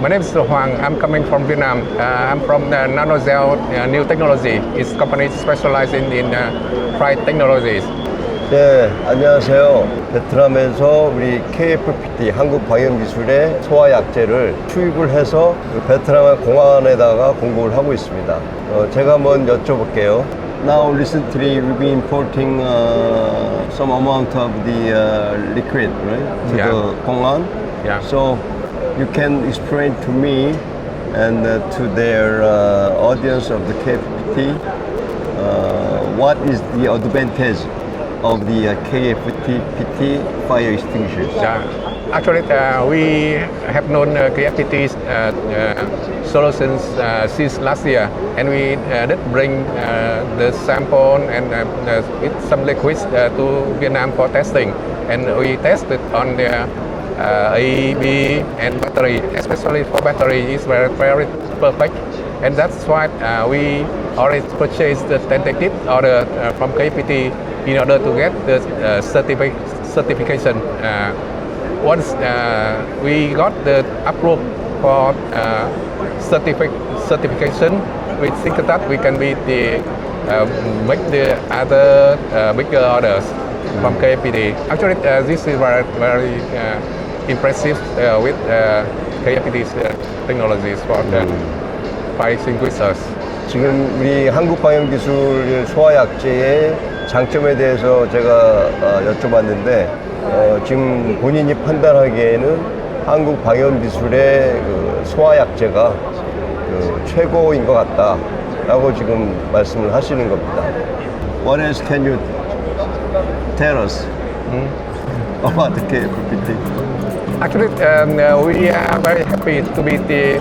My name is Hoàng. I'm coming from Vietnam. Uh, I'm from the NanoGel uh, New Technology. It's company specializing in uh, fried technologies. 네, 안녕하세요. 베트남에서 우리 KFPT 한국방역기술의 소화약제를 투입을 해서 그 베트남 공항에다가 공급을 하고 있습니다. 어, 제가 한번 여쭤볼게요. Now recently we've been importing uh, some amount of the uh, liquid, right, to Yeah. the 공항. Yeah. So you can explain to me and uh, to their uh, audience of the KFPT uh, what is the advantage of the uh, fire extinguishers? Yeah. Actually, uh, we have known uh, KFPT's uh, uh, solutions since last year, and we did bring the sample and with some liquids to Vietnam for testing, and we tested on the uh, and battery, especially for battery, is very very perfect, and that's why uh, we already purchased the tentative order uh, from KPT in order to get the uh, certifi- certification. Uh, once uh, we got the approval for uh, certific- certification, we think that we can be the uh, make the other uh, bigger orders from KPT. Actually, uh, this is very very uh, impressive uh, with uh, uh, technologies for the fire extinguishers. 지금 우리 한국 방역 기술 소화약제의 장점에 대해서 제가 어, 여쭤봤는데 어, 지금 본인이 판단하기에는 한국 방역 기술의 그 소화약제가 그 최고인 것 같다라고 지금 말씀을 하시는 겁니다. What else can you tell us about the KFPT? Actually, um, uh, we are very happy to be the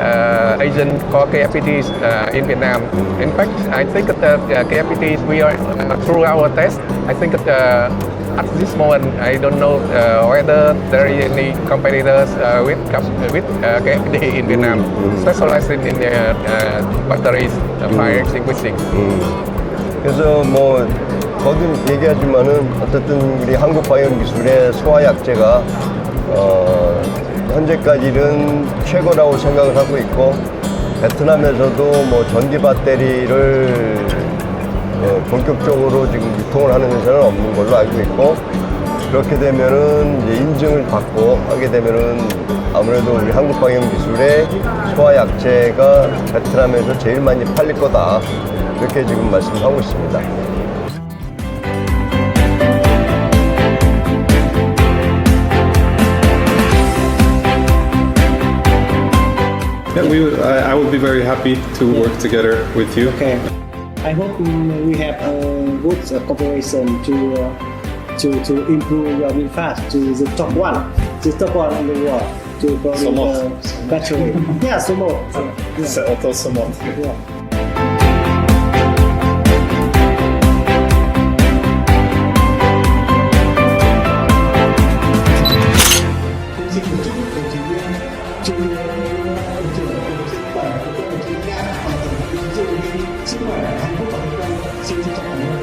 uh, Asian for KFPTs uh, in Vietnam. In fact, I think that the uh, we are, uh, through our test, I think that uh, at this moment, I don't know uh, whether there is any competitors uh, with, uh, with uh, KFPT in mm, Vietnam, mm. specialized in, uh, uh, batteries, uh, fire mm. extinguishing. Mm. Is there more 거듭 얘기하지만은 어쨌든 우리 한국 바이오 기술의 소화약제가 어, 현재까지는 최고라고 생각을 하고 있고 베트남에서도 뭐 전기 배터리를 어, 본격적으로 지금 유통을 하는 회사는 없는 걸로 알고 있고 그렇게 되면은 인증을 받고 하게 되면은 아무래도 우리 한국 방역 기술의 소화약제가 베트남에서 제일 많이 팔릴 거다 이렇게 지금 말씀하고 있습니다. Yeah, we would, I, I would be very happy to work together with you. Okay. I hope we have a good uh, cooperation to uh, to to improve uh, VinFast to the top one, the top one in the world to produce Somewhat. uh, battery. yeah, somewhat. Yeah. Otto Somot. yeah. Thank you.